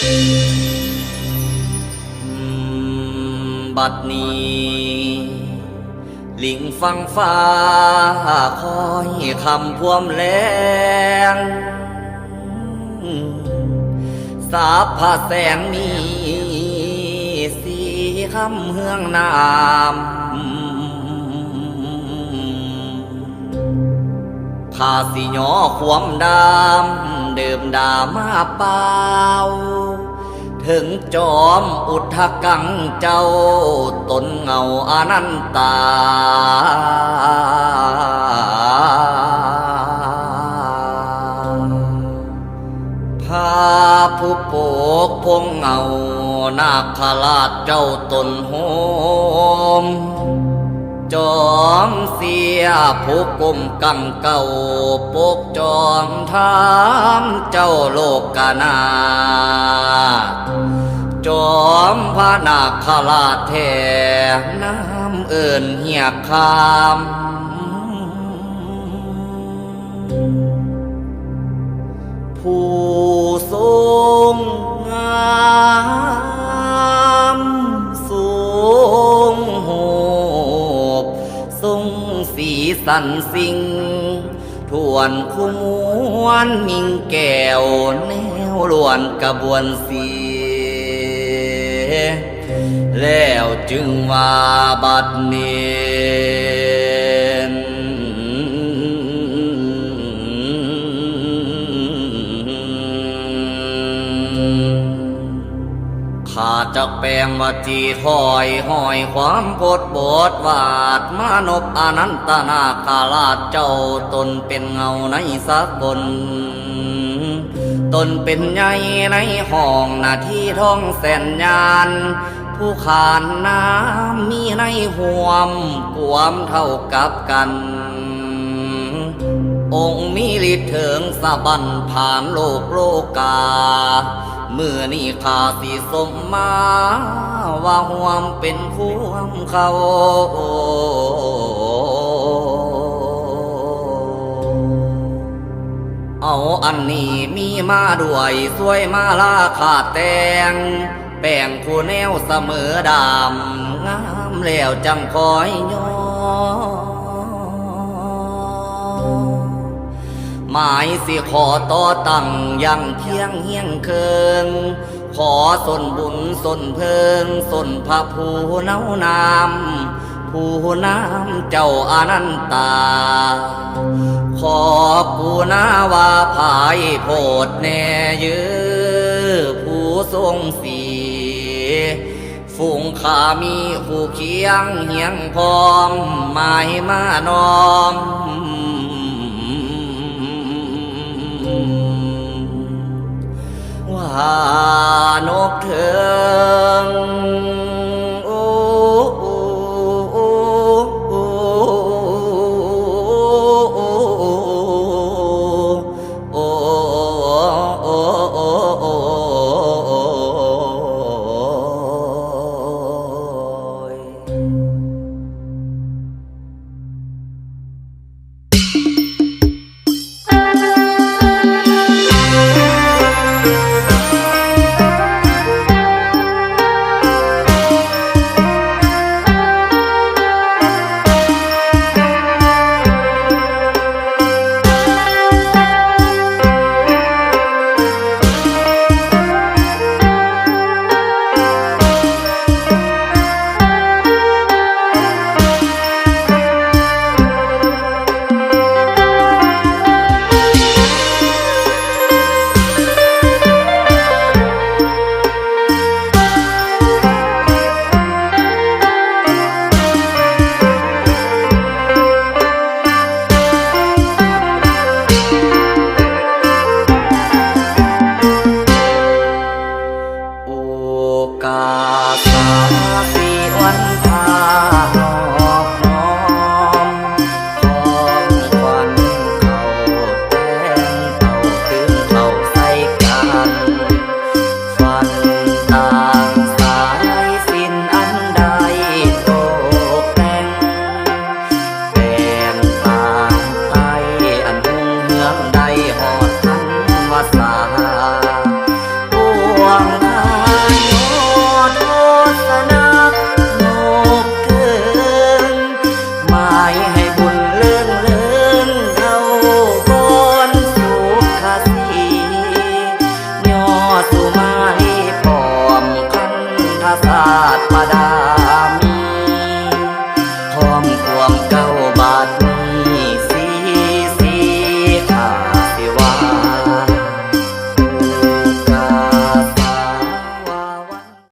บัดนี้ ลิงฟังฟ้าคอยคำพวมแรงสาบผาแสงมีสีคำเฮืองนามข้าสิหยอความดำเดิมดามาเปล่า ถึงจอมอุทธกังเจ้าตนเงาอนันตา พาผู้โปกพงเงานาคลาดเจ้าตนโฮม จอมเสียผู้กลมกังเก่าปกจอมทามเจ้าโลกกานาจอมพระนาคราแทน้ำเอิ่นเหียกคามผู้ทรงง สีสันสิงทวนคุมวนมิงแก้วแนวล้วนกระบวนเสียแล้วจึงว่าบัดนี้ ข้าจะแปลงว่าจีถอยห้อยความโพดบทวาดมานพอนันตนาคาราชเจ้าตนเป็นเงาในสากลตนเป็นใหญ่ในห้องนาที่ท้องแสนยาน ผู้ขานน้ำมีในห่วมกวมเท่ากับกัน องค์มีฤทธิ์เถิงสะบันผ่านโลกโลกา มื่อนี้ข้าสิสมมา ว่าห่วมเป็นควมเขาเอาอันนี้มีมาด้วยสวยมาลาขาดแต่งแป้งคู่แนวเสมอดำงามแล้วจังคอยย้อ หมายสิขอต่อตั้งยังเที่ยงเฮียงเคิงขอส่วนบุญส่วนเพิงส่วนพระผู้เนานามผู้น้ำเจ้าอนันตา ขอปูนาว่าภายโพดแน่ยือผู้ทรงสีฝูงขามีผู้เคียงเฮียงพร้อมหมายมานอมานกเถิงโอ้โอ้โอ้โอ้โอ้โอ้